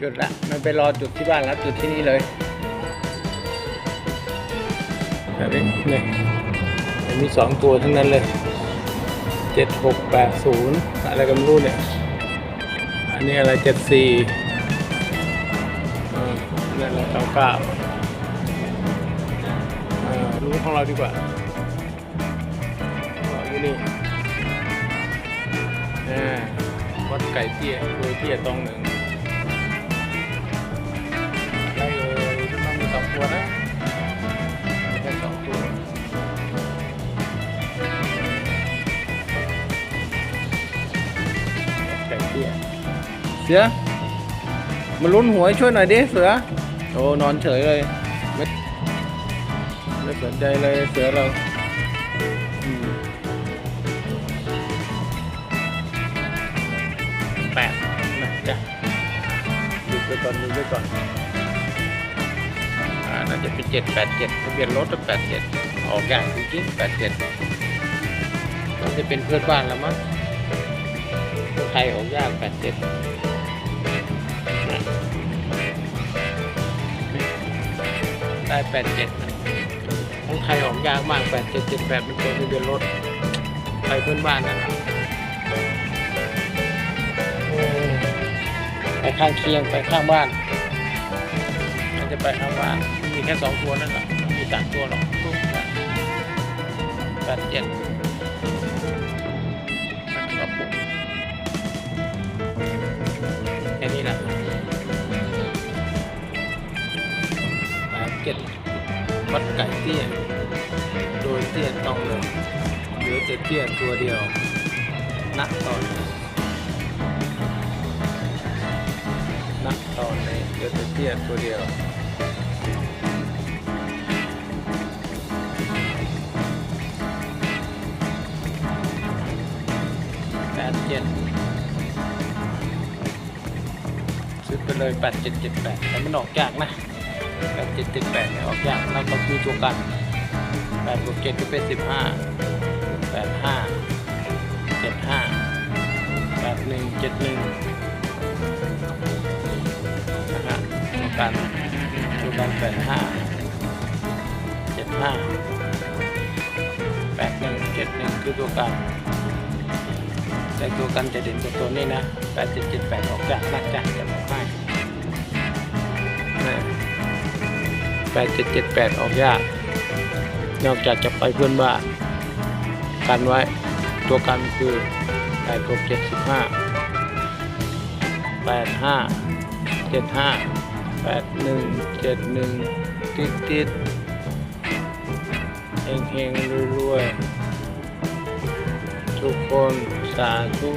จุดละไม่ไปรอจุดที่บ้านแล้วจุดที่นี่เลยแบบนี้เนี่ยมีสองตัวทั้งนั้นเลยเจ็ดหกแปดศูนย์อะไรก็ไม่รู้เนี่ย อันนี้อะไรเจ็ดสี่นี่อะไรเก้าเก้ารู้ของเราดีกว่าของเราอยู่นี่อ่าวัดไก่เตี้ยโดยเตี้ยตรงหนึ่ง เตี้ยเสือมาลุ้นหวยช่วยหน่อยดิเสือโอ้นอนเฉยเลยไม่ไม่สนใจเลยเสือเราอืมแปดนะจ๊ะดูไปก่อนดูไปก่อนอ่าน่าจะเป็นเจ็ดแปดเจ็ดทะเบียนรถแปดเจ็ดออกอย่างจริงๆแปดเจ็ดมันจะเป็นเพื่อนบ้านแล้วมั้ง คนไทยออกยากแปดเจ็ดได้แปดเจ็ดของไทยออกยากมากแปดเจ็ดเจ็ดแปดเป็นตัวทะเบียนรถไปเพื่อนบ้านนะครับไปข้างเคียงไปข้างบ้านมันจะไปข้างบ้านมีแค่สองตัวนั่นแหละมีสามตัวหรอกแปดเจ็ด เจ็ดวัดไก่เตี้ย โดยเตี้ยต้องเลยเหลือแต่เตี้ยตัวเดียวณตอนนี้ณตอนนี้เหลือแต่เตี้ยตัวเดียวแปดเจ็ดซื้อไปเลยแปดเจ็ดเจ็ดแปดแต่มันออกยากนะ แปดเจ็ดเจ็ดแปดเนี่ยออกยากแล้วก็คือตัวกันแปดบวกเจ็ดก็เป็นสิบห้าแปดห้าเจ็ดห้าแปดหนึ่งเจ็ดหนึ่งนะฮะตัวกันตัวกันแปดห้าเจ็ดห้าแปดหนึ่งเจ็ดหนึ่งคือตัวกันแต่ตัวกันจะเด่นกว่าตัวนี้นะแปดเจ็ดเจ็ดแปดออกยากนะจ๊ะจะบอกให้นะ แปดเจ็ดเจ็ดแปดออกยาก นอกจากจะไปเพื่อนบ้านกันไว้ตัวกันคือแปดหกเจ็ดสิบห้าแปดห้าเจ็ดห้าแปดหนึ่งเจ็ดหนึ่งติดติดเฮงเฮงรวยรวยๆทุกคนสาธุ